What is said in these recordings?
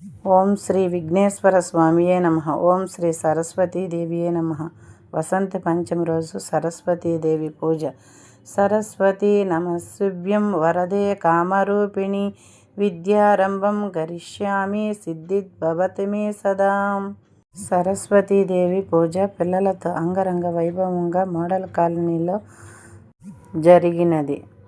ఓం శ్రీ విఘ్నేశ్వర స్వామియే నమ. ఓం శ్రీ సరస్వతీదేవియే నమ. వసంత పంచమి రోజు సరస్వతీదేవి పూజ. సరస్వతీ నమస్సుభ్యం వరదే కామరూపిణి. విద్యారంభం గరిష్యామి సిద్ధిద్భవతి మే సదా. సరస్వతీదేవి పూజ పిల్లలతో అంగరంగ వైభవంగా మోడల్ కాలనీలో జరిగినది.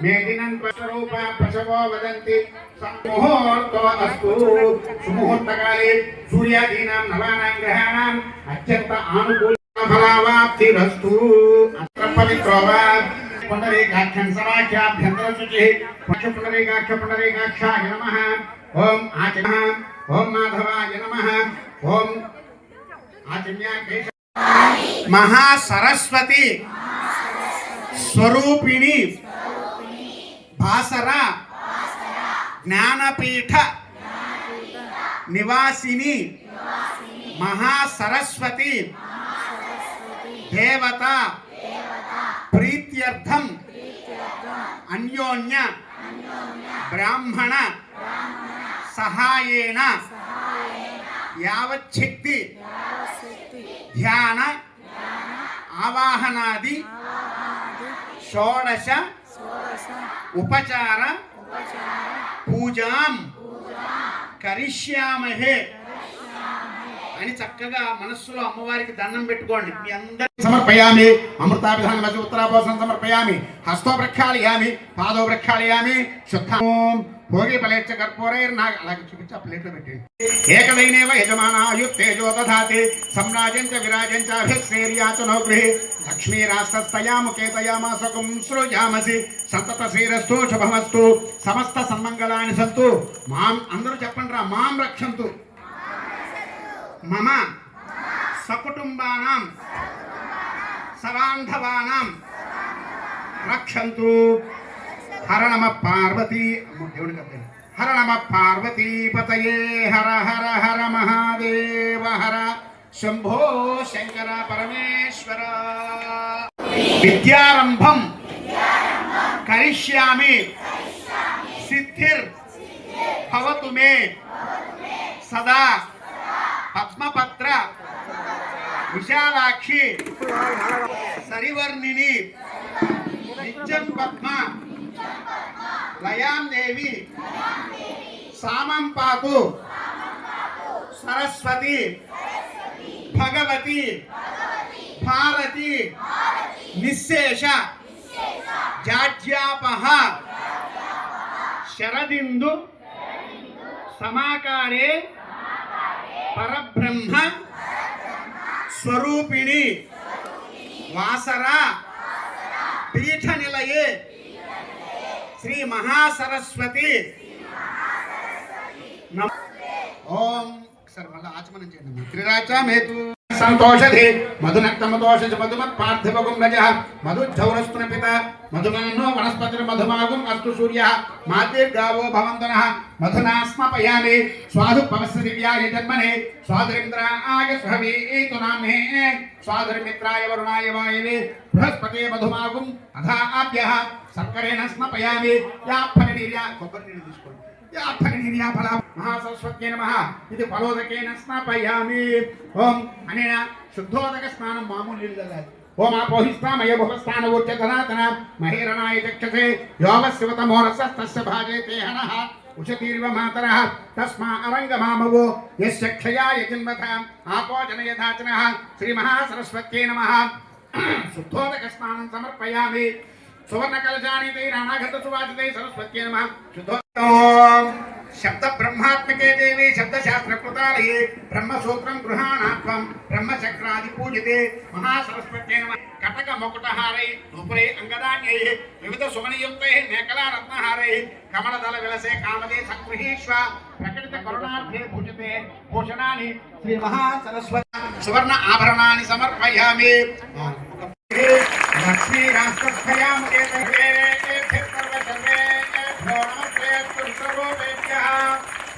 मेदिनं स्वरूप पशवो वदन्ति। सम्मुहूर्तो अस्तु सुमुहूर्तकाले सूर्यादीनां नवानां ग्रहाणाम् अत्यन्त आनुकूलफलावाप्तिरस्तु अत्र पवित्रो वा। पुनरेकाख्यं समाख्याभ्यन्तरशुचिः। पशुपुनरेकाख्य पुनरेकाख्याय नमः। ॐ आचार्य ॐ माधवाय नमः। ॐ आचम्या महासरस्वती। स्वरूपिणी। పుండరీకాక్షం జ్ఞానపీఠ. నివాసిని. మహాసరస్వతి. దేవత. ప్రీత్యర్థం. అన్యోన్య. బ్రాహ్మణ. సహాయేన. యావచ్చక్తి ధ్యాన. ఆవాహనాది. షోడశ. ఉపచార. పూజాం. కరిష్యామహే అని చక్కగా మనస్సులో అమ్మవారికి దండం పెట్టుకోండి. మీ అందరి సమర్పయామి. అమృతాభిధానం ఉత్తరాభోసం సమర్పయామి. హస్తో ప్రక్షాళయామి పాదో ప్రక్షాళయామి శుద్ధం. భోగి ఫలేచ్చ కర్పూరైర్నా అలాగే చూపించి ఆ ప్లేట్లో పెట్టండి ఏకదైనేవ యజమానాయుత్తేజో దధాతి సమ్రాజం చ విరాజం చ అభిశ్రేర్యాచనో గృహే లక్ష్మీరాస్తస్తయా ముఖే సృజామసి సంతత శ్రీరస్తు శుభమస్తు సమస్త సన్మంగళాన్ని సంతు మాం అందరూ చెప్పండి రా మాం రక్షంతు। మమ సకుటుంబానాం। సబాంధవానాం। రక్షంతు। హరణమ నమ పార్వతీ అమ్మో, దేవుడికి అర్థం హర నమ పార్వతీపతయే హర హర హర మహాదేవ హర శంభో శంకర పరమేశ్వర విద్యారంభం కరిష్యామి సిద్ధిర్ భవతు మే సదా పద్మపత్ర విశాలాక్షి సరివర్ణిని నిత్యం పద్మ లయాం దేవి. సామం పాతు సరస్వతి. భగవతి. భారతి. నిశేష. జాడ్యాపహ. శరదిందు. సమాకారే. పరబ్రహ్మ. స్వరూపిణి. వాసర. పీఠ నిలయే శ్రీ మహాసరస్వతి నమ- ఓం సరే మళ్ళీ ఆచమనం చేయండి త్రిరాచామేతు సంతోషధి संतोषधि मधुनक्तमतोष च मधुमत् पार्थिवगुं पिता मधुमानो वनस्पति मधुमागुम अस्तु सूर्यः। मातेर्गावो भवन्तनः, मधुनास्मपयामि। स्वादुपवस्य दिव्याय जन्मने, स्वादुरिन्द्राय सहवे एतु नामे स्वाधर मित्राय वरुणाय वायवे। बृहस्पते मधुमागुम अधा आप्यः। स्म स्मपयामि। या फलनीर्या कोब्बरी नीरु या फलनीर्या फला महासरस्वत्यै नमः इति फलोदकेन स्नापयामि ओम अनेन शुद्धोदक स्नानं मामुनिर्ददाति ओम आपोहिस्तामय भुवस्तानवोच्य धनातना महेरणाय चक्षसे योगस्यवतमो रसस्तस्य भाजेते हनः। उशतीर्व मातरः। तस्मा अरङ्गमामवो यस्य क्षयाय किन्वथा आपो जनयथाचनः श्रीमहासरस्वत्यै नमः। शुद्धोदकस्नानं समर्पयामि। सुवर्णकलशानि तैराणाघतसुवाचितैः सरस्वत्यै नमः। शुद्धोदकम् శబ్ద బ్రహ్మాత్మకే దేవి శబ్ద శాస్త్ర కృతాలయే బ్రహ్మసూత్రం గృహాణాత్వం బ్రహ్మచక్రాది పూజితే మహాసరస్వత్యై కటక మకుటహారై నూపురై అంగదాన్యై వివిధ సుమనియుక్తై మేకలా రత్నహారై కమలదళ విలసే కామదే సంగృహీష్వ ప్రకటిత కరుణార్థే పూజితే భూషణాని శ్రీ మహాసరస్వతి. సువర్ణ ఆభరణాన్ని సమర్పయామి. లక్ష్మీ రాష్ట్రస్థయాముకే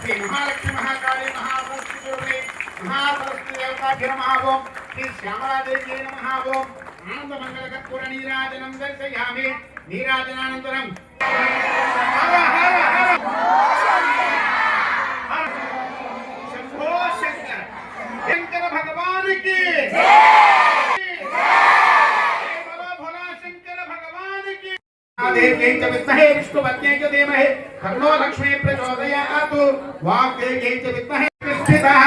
శ్రీ మహాలక్ష్మి మహాకాళి మహాసరస్వతి మహాసరస్వతి దేవతాభ్య నమః ఓం శ్రీ శ్యామలాదేవి నమః ఓం ఆనంద మంగళ కర్పూర నీరాజనం దర్శయామి నీరాజనానంతరం लक्ष्मी च धीमहि तन्नो लक्ष्मी प्रचोदयात्। वाग्देवी च विद्महे स्थितः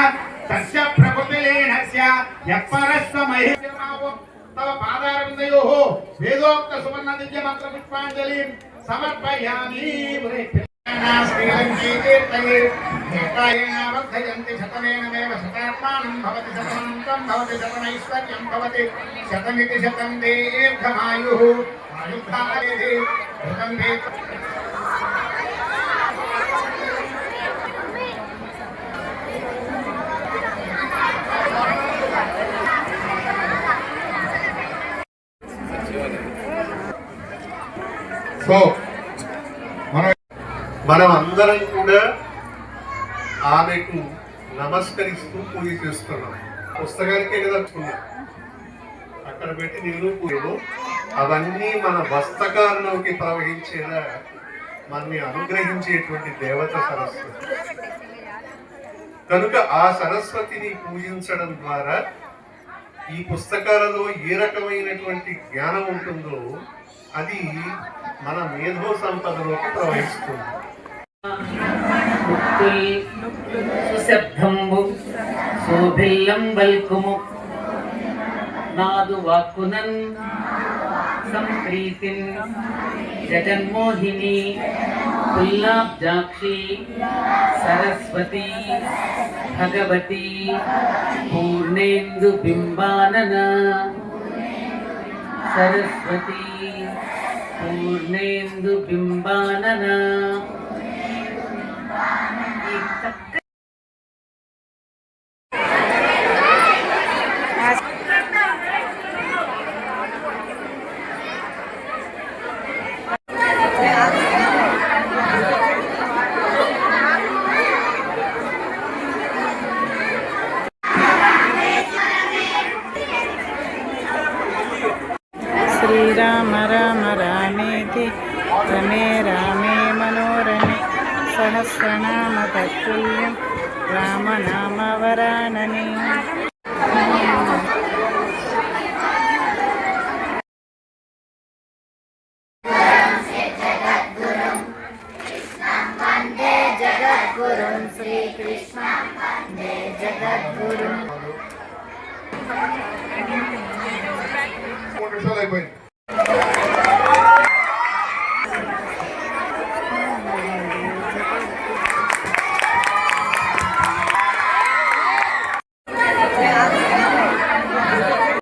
तस्य प्रकुटिलेणस्य यत्परस्वमहि तव पादारविन्दयोः वेदोक्त सुवर्ण दिव्य मंत्र पुष्पाञ्जलिं समर्पयामि वर्धयन्ति शतमेनमेव शतात्मानं भवति शतमन्तं भवति शतमैश्वर्यं भवति। शतमिति शतं दीर्घमायुः। आयुर्धारे సో మనం మనం అందరం కూడా ఆమెకు నమస్కరిస్తూ పూజ చేస్తున్నాం. పుస్తకానికే కదా చూస్తున్నాం అక్కడ పెట్టి నేను పూజలు. అవన్నీ మన వస్తకాల్లోకి ప్రవహించేలా మనని అనుగ్రహించేటువంటి దేవత సరస్వతి కనుక ఆ సరస్వతిని పూజించడం ద్వారా ఈ పుస్తకాలలో ఏ రకమైనటువంటి జ్ఞానం ఉంటుందో అది మన మేధో సంపదలోకి ప్రవహిస్తుంది. సుశబ్దంబు శోభిల్లం బల్కుము. నాదు వాక్కునన్ సంప్రీతిన్ జగన్మోహిని పుల్లాబ్జాక్షి సరస్వతి భగవతి పూర్ణేందు బింబానన. సరస్వతి పూర్ణేందు శ్రీరామ రామ రామేతి రమే రామే మనోరమే. సహస్రనామ తత్తుల్యం రామనామ వరానని శ్రీకృష్ణ వందే అయిపోయింది.